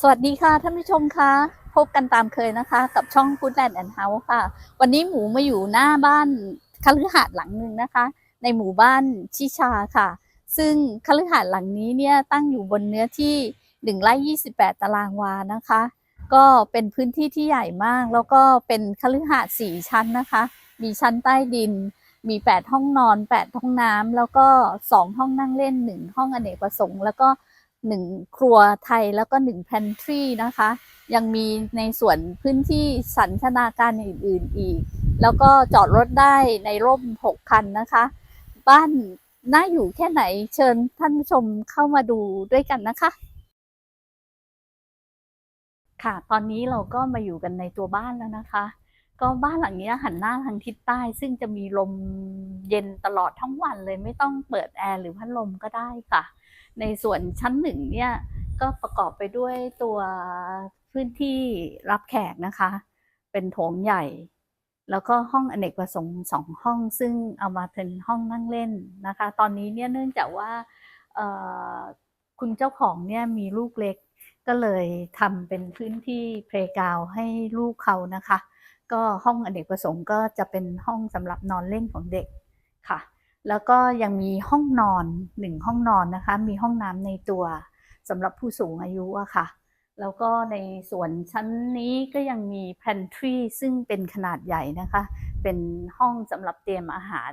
สวัสดีค่ะท่านผู้ชมคะพบกันตามเคยนะคะ กับช่อง Goodland and House ค่ะ วันนี้หมูมาอยู่หน้าบ้านคฤหาสน์หลังหนึ่งนะคะ ในหมู่บ้านชิชาค่ะ ซึ่งคฤหาสน์หลังนี้เนี่ยตั้งอยู่บนเนื้อที่ 1ไร่28 ตารางวานะคะ ก็เป็นพื้นที่ที่ใหญ่มาก แล้วก็เป็นคฤหาสน์สี่ชั้นนะคะ มีชั้นใต้ดินมี 8 ห้องนอน 8 ห้องน้ำแล้วก็ 2 ห้องนั่งเล่น 1 ห้องอเนกประสงค์ แล้วก็ 1ครัวไทยแล้วก็1 pantry นะคะ ยังมีในส่วนพื้นที่สันทนาการอื่นๆอีก แล้วก็จอดรถได้ในร่ม 6 คันนะคะ บ้านน่าอยู่แค่ไหนเชิญท่านผู้ชมเข้ามาดูด้วยกันนะคะ ค่ะ ตอนนี้เราก็มาอยู่กันในตัวบ้านแล้วนะคะ ก็บ้านหลังนี้หันหน้าทางทิศใต้ ซึ่งจะมีลมเย็นตลอดทั้งวันเลยไม่ต้องเปิดแอร์หรือพัดลมก็ได้ค่ะ ในส่วนชั้นหนึ่งเนี่ยก็ประกอบไปด้วยตัวพื้นที่รับแขกนะคะ เป็นโถงใหญ่ แล้วก็ห้องอเนกประสงค์สองห้องซึ่งเอามาเป็นห้องนั่งเล่นนะคะ ตอนนี้เนี่ยเนื่องจากว่าคุณเจ้าของเนี่ยมีลูกเล็กก็เลยทำเป็นพื้นที่เพลกาวให้ลูกเขานะคะ ก็ห้องอเนกประสงค์ก็จะเป็นห้องสำหรับนอนเล่นของเด็กค่ะ แล้วก็ยังมีห้องนอนหนึ่งห้องนอนนะคะ มีห้องน้ำในตัวสำหรับผู้สูงอายุอะค่ะ แล้วก็ในส่วนชั้นนี้ก็ยังมี pantry ซึ่งเป็นขนาดใหญ่นะคะ เป็นห้องสำหรับเตรียมอาหาร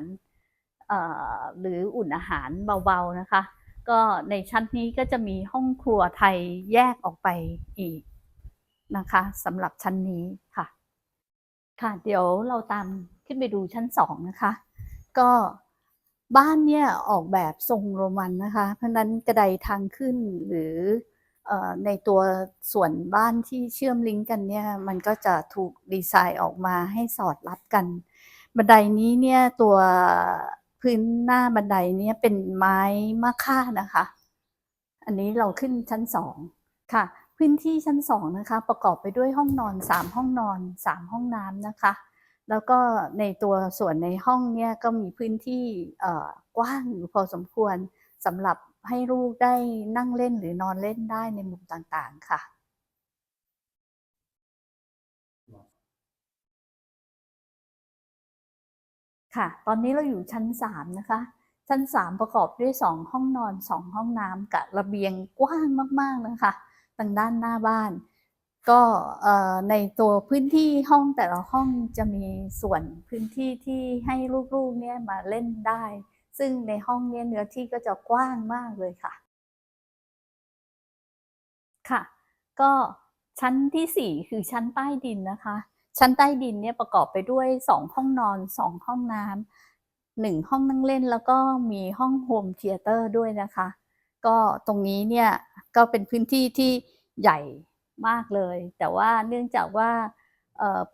หรืออุ่นอาหารเบาๆนะคะ ก็ในชั้นนี้ก็จะมีห้องครัวไทยแยกออกไปอีกนะคะสำหรับชั้นนี้ค่ะ ค่ะเดี๋ยวเราตามขึ้นไปดูชั้นสองนะคะ ก็ บ้านเนี่ยออกแบบทรงโรมันนะคะ เพราะนั้นกระไดทางขึ้นหรือออในตัวส่วนบ้านที่เชื่อมลิงก์กันเนี่ยมันก็จะถูกดีไซน์ออกมาให้สอดรับกัน บันไดนี้เนี่ยตัวพื้นหน้าบันไดเนี่ยเป็นไม้มะค่านะคะ อันนี้เราขึ้นชั้นสองค่ะ พื้นที่ชั้นสองนะคะ ประกอบไปด้วยห้องนอนสามห้องนอนสามห้องน้ำนะคะ แล้วก็ในตัวส่วนในห้องเนี่ยก็มีพื้นที่กว้างอยู่พอสมควรสำหรับให้ลูกได้นั่งเล่นหรือนอนเล่นได้ในมุมต่างๆค่ะ ค่ะ ตอนนี้เราอยู่ชั้นสามนะคะ ชั้นสามประกอบด้วยสองห้องนอนสองห้องน้ำกับระเบียงกว้างมากๆนะคะทางด้านหน้าบ้าน ก็ในตัวพื้นที่ห้องแต่ละห้องจะมีส่วนพื้นที่ที่ให้ลูกๆเนี่ยมาเล่นได้ ซึ่งในห้องเนี้ยเนื้อที่ก็จะกว้างมากเลยค่ะ ค่ะ ก็ชั้นที่สี่คือชั้นใต้ดินนะคะ ชั้นใต้ดินเนี่ยประกอบไปด้วยสองห้องนอนสองห้องน้ำหนึ่งห้องนั่งเล่นแล้วก็มีห้องโฮมเธียเตอร์ด้วยนะคะ ก็ตรงนี้เนี่ยก็เป็นพื้นที่ที่ใหญ่ มากเลย แต่ว่าเนื่องจากว่า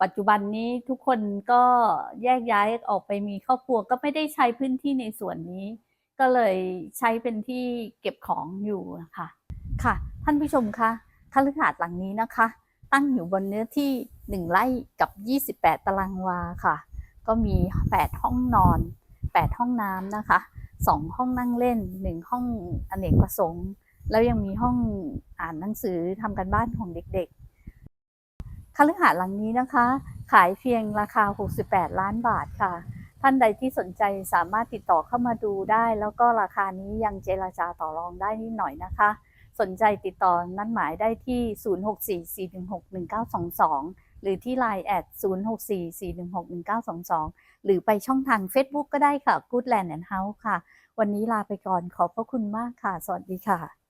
ปัจจุบันนี้ทุกคนก็แยกย้ายออกไปมีครอบครัวก็ไม่ได้ใช้พื้นที่ในส่วนนี้ ก็เลยใช้เป็นที่เก็บของอยู่นะคะค่ะ ท่านผู้ชมคะคฤหาสน์หลังนี้นะคะ ตั้งอยู่บนเนื้อที่ 1 ไร่กับ 28 ตารางวาค่ะ ก็มี 8 ห้องนอน 8 ห้องน้ำนะคะ 2 ห้องนั่งเล่น 1 ห้องอเนกประสงค์ แล้วยังมีห้องอ่านหนังสือทำกันบ้านของเด็กๆคฤหาสน์หลังนี้นะคะ ขายเพียงราคา 68 ล้านบาทค่ะ ท่านใดที่สนใจสามารถติดต่อเข้ามาดูได้ แล้วก็ราคานี้ยังเจรจาต่อรองได้นิดหน่อยนะคะ สนใจติดต่อนัดหมายได้ที่ 0644161922 หรือที่ Line แอด0644161922 หรือไปช่องทาง Facebook ก็ได้ค่ะ Goodland and House ค่ะ วันนี้ลาไปก่อนขอบพระคุณมากค่ะ สวัสดีค่ะ